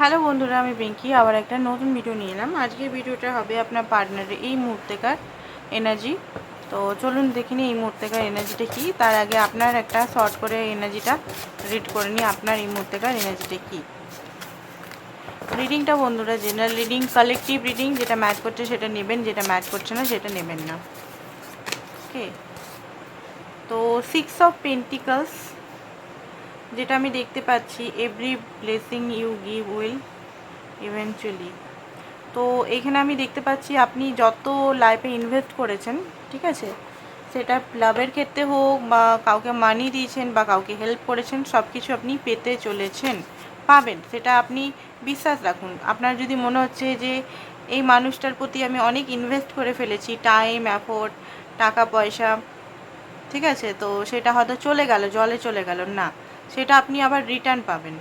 Hello বন্ধুরা, আমি পিঙ্কি। আবার একটা নতুন ভিডিও নিয়ে এলাম। আজকের ভিডিওটা হবে আপনার পার্টনারের এই মুহূর্তেকার এনার্জি তো চলুন দেখিনি এই মুহূর্তেকার এনার্জিটা কী। তার আগে আপনার একটা শর্ট করে এনার্জিটা রিড করে নিই, আপনার এই মুহূর্তেকার এনার্জিটা কী। রিডিংটা বন্ধুরা জেনারেল রিডিং কালেকটিভ রিডিং যেটা ম্যাচ করছে সেটা নেবেন, যেটা ম্যাচ করছে না সেটা নেবেন না। ওকে তো সিক্স অফ পেন্টিকলস যেটা আমি দেখতে পাচ্ছি every blessing you give will eventually তো এখানে আমি দেখতে পাচ্ছি আপনি যত লাইফে ইনভেস্ট করেছেন, ঠিক আছে? সেটা লাভের ক্ষেত্রে হোক বা কাউকে মানি দিয়েছেন বা কাউকে হেল্প করেছেন সব কিছু আপনি পেতে চলেছেন, পাবেন। সেটা আপনি বিশ্বাস রাখুন। আপনার যদি মনে হচ্ছে যে এই মানুষটার প্রতি আমি অনেক ইনভেস্ট করে ফেলেছি টাইম অ্যাফোর্ড টাকা, পয়সা, ঠিক আছে? তো সেটা হয়তো চলে গেল, জলে চলে গেল, না। সেটা আপনি আবার রিটার্ন পাবেন।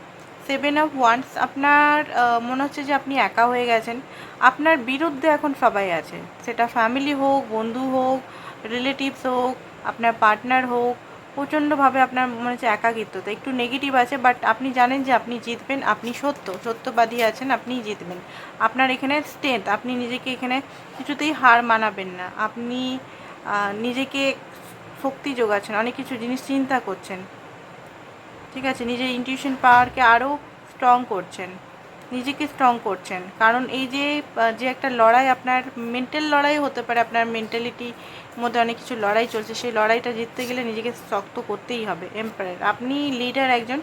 সেভেন অফ ওয়ান্স আপনার মনে হচ্ছে যে আপনি একা হয়ে গেছেন। আপনার বিরুদ্ধে এখন সবাই আছে। সেটা ফ্যামিলি হোক, বন্ধু হোক রিলেটিভস হোক, আপনার পার্টনার হোক, প্রচণ্ডভাবে আপনার মনে হচ্ছে একাকিত্ব তো একটু নেগেটিভ আছে বাট আপনি জানেন যে আপনি জিতবেন, আপনি সত্য। সত্যবাদী আছেন, আপনিই জিতবেন। আপনার এখানে স্ট্রেংথ আপনি নিজেকে এখানে কিছুতেই হার মানাবেন না। আপনি নিজেকে শক্তি যোগাচ্ছেন, অনেক কিছু জিনিস চিন্তা করছেন। ঠিক আছে? নিজের ইনটিউশন পাওয়ারকে আরও স্ট্রং করছেন। নিজেকে স্ট্রং করছেন। কারণ এই যে যে একটা লড়াই আপনার মেন্টাল লড়াই হতে পারে, আপনার মেন্টালিটি মধ্যে অনেক কিছু লড়াই চলছে, সেই লড়াইটা জিততে গেলে নিজেকে শক্ত করতেই হবে। এম্পায়ার আপনি লিডার একজন,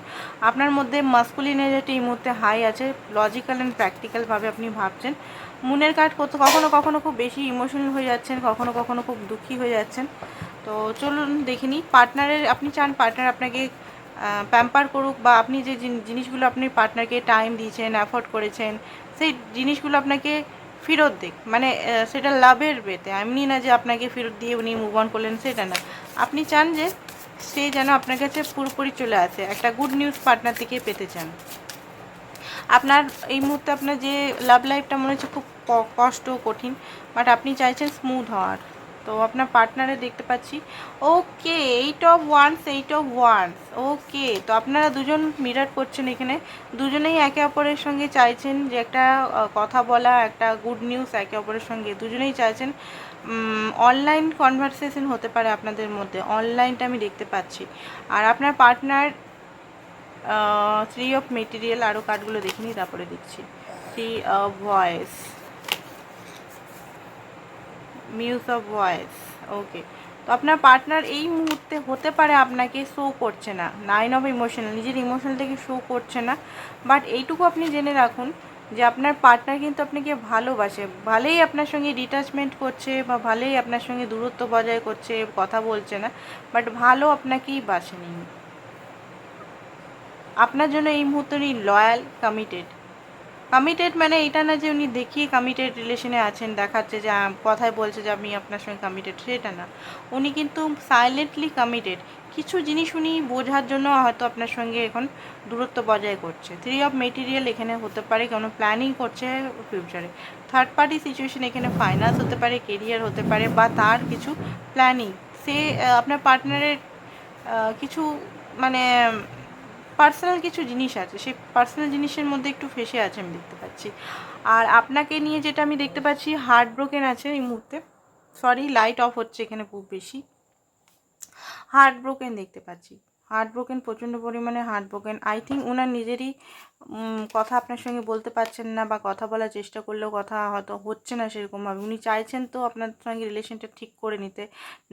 আপনার মধ্যে মাস্কুলিন এই মুহূর্তে হাই আছে। লজিক্যাল অ্যান্ড প্র্যাকটিক্যালভাবে আপনি ভাবছেন। মুনের কার্ড কত, কখনো কখনো খুব বেশি ইমোশনাল হয়ে যাচ্ছেন, কখনো কখনো খুব দুঃখী হয়ে যাচ্ছেন। তো চলুন দেখিনি পার্টনারের আপনি চান পার্টনার আপনাকে প্যাম্পার করুক বা আপনি যে জিনিসগুলো আপনি পার্টনারকে টাইম দিয়েছেন অ্যাফোর্ড করেছেন, সেই জিনিসগুলো আপনাকে ফেরত দিক। মানে সেটা লাভের বেতে। এমনি না যে আপনাকে ফেরত দিয়ে উনি মুভ অন করলেন, সেটা না। আপনি চান যে সে যেন আপনার কাছে পুরোপুরি চলে আসে। একটা গুড নিউজ পার্টনার থেকে পেতে চান। আপনার, এই মুহূর্তে আপনার যে লাভ লাইফটা মনে হচ্ছে খুব কষ্ট কঠিন বাট আপনি চাইছেন স্মুথ হওয়ার। তো আপনার পার্টনারে দেখতে পাচ্ছি। Okay eight of wands eight of wands okay তো আপনারা দুজন মিরার করছেন এখানে। দুজনেই একে অপরের সঙ্গে চাইছেন যে একটা কথা বলা, একটা গুড নিউজ একে অপরের সঙ্গে। দুজনেই চাইছেন অনলাইন কনভারসেশন হতে পারে আপনাদের মধ্যে। অনলাইনটা আমি দেখতে পাচ্ছি। আর আপনার পার্টনার থ্রি অফ মেটেরিয়াল আরও কার্ডগুলো দেখিনি তারপরে দেখছি। Three of voice muse of voice okay তো আপনার পার্টনার এই মুহূর্তে হতে পারে আপনাকে শো করছে না। নাইন অফ ইমোশনাল নিজের ইমোশনালটাকে শো করছে না। বাট এইটুকু আপনি জেনে রাখুন যে আপনার পার্টনার কিন্তু আপনাকে ভালোবাসে। ভালোই আপনার সঙ্গে ডিটাচমেন্ট করছে বা ভালোই আপনার সঙ্গে দূরত্ব বজায় করছে, কথা বলছে না। বাট ভালো আপনাকেই বাসেনি। আপনার জন্য এই মুহূর্তে লয়াল কমিটেড কমিটেড মানে এটা না যে উনি দেখিয়ে কমিটেড রিলেশনে আছেন, দেখাচ্ছে যে কথায় বলছে যে, আমি আপনার সঙ্গে কমিটেড সেটা না। উনি কিন্তু সাইলেন্টলি কমিটেড কিছু জিনিস উনি বোঝার জন্য হয়তো আপনার সঙ্গে এখন দূরত্ব বজায় করছে। থ্রি অফ মেটেরিয়াল এখানে হতে পারে, কোনো প্ল্যানিং করছে ফিউচারে থার্ড পার্টি সিচুয়েশন এখানে ফাইন্যান্স হতে পারে কেরিয়ার হতে পারে, বা তার কিছু প্ল্যানিং সে আপনার পার্টনারের কিছু মানে পার্সোনাল কিছু জিনিস আছে, সেই পার্সোনাল জিনিসের মধ্যে একটু ফেসে আছে আমি দেখতে পাচ্ছি। আর আপনাকে নিয়ে যেটা আমি দেখতে পাচ্ছি হার্ট ব্রোকেন আছে এই মুহূর্তে। সরি লাইট অফ হচ্ছে এখানে খুব বেশি। হার্ট ব্রোকেন দেখতে পাচ্ছি। হার্ট ব্রোকেন প্রচণ্ড পরিমাণে হার্ট ব্রোকেন আই থিঙ্ক ওনার নিজেরই কথা আপনার সঙ্গে বলতে পারছেন না বা কথা বলার চেষ্টা করলেও কথা হয়তো হচ্ছে না সেরকমভাবে। উনি চাইছেন তো আপনার সঙ্গে রিলেশনটা ঠিক করে নিতে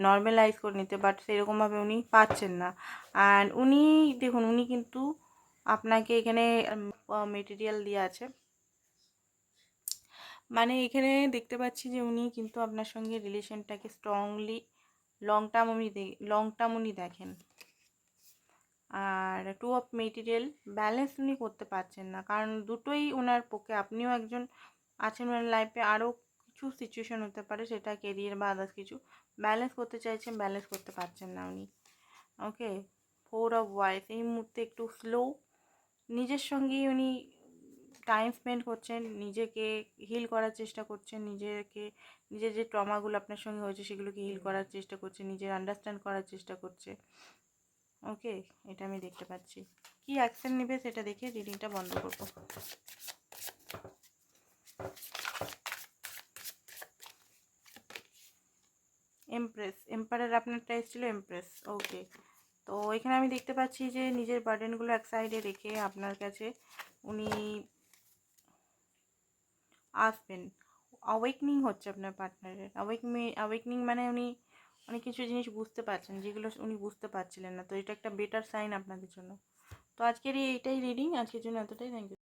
নর্মালাইজ করে নিতে বাট সেরকমভাবে উনি পাচ্ছেন না। অ্যান্ড উনি, দেখুন, উনি কিন্তু আপনাকে এখানে মেটেরিয়াল দিয়ে আছে। মানে এখানে দেখতে পাচ্ছি যে উনি কিন্তু আপনার সঙ্গে রিলেশনটাকে স্ট্রংলি লং টার্ম উনি লং টার্ম উনি দেখেন। আর টু অফ মেটেরিয়াল ব্যালেন্স উনি করতে পারছেন না। কারণ দুটোই ওনার পক্ষে, আপনিও একজন আছেন ওনার লাইফে আরও কিছু সিচুয়েশন হতে পারে সেটা কেরিয়ার বা আদার্স কিছু। ব্যালেন্স করতে চাইছেন ব্যালেন্স করতে পারছেন না উনি। ওকে ফোর অফ ওয়াইস এই মুহূর্তে একটু স্লো নিজের সঙ্গেই উনি টাইম স্পেন্ড করছেন, নিজেকে হিল করার চেষ্টা করছেন, নিজেকে, নিজের যে ট্রমাগুলো আপনার সঙ্গে হয়েছে সেগুলোকে হিল করার চেষ্টা করছে নিজের আন্ডারস্ট্যান্ড করার চেষ্টা করছে। ওকে, এটা আমি দেখতে পাচ্ছি। কি অ্যাকশন নেবে সেটা দেখে রিডিংটা বন্ধ করব। এমপ্রেস এম্পায়ার আপনারটা এসেছিল এমপ্রেস ওকে তো এখানে আমি দেখতে পাচ্ছি যে নিজের বার্ডেনগুলো এক সাইডে রেখে আপনার কাছে উনি আসবেন। অ্যাওয়েকনিং হচ্ছে আপনার পার্টনারের অ্যাওয়েকনি অ্যাওয়েকনিং মানে উনি অনেক কিছু জিনিস বুঝতে পারছেন, যেগুলো উনি বুঝতে পারছিলেন না। তো এটা একটা বেটার সাইন আপনাদের জন্য। তো আজকের এই এইটাই রিডিং আজকের জন্য এতটাই। Thank you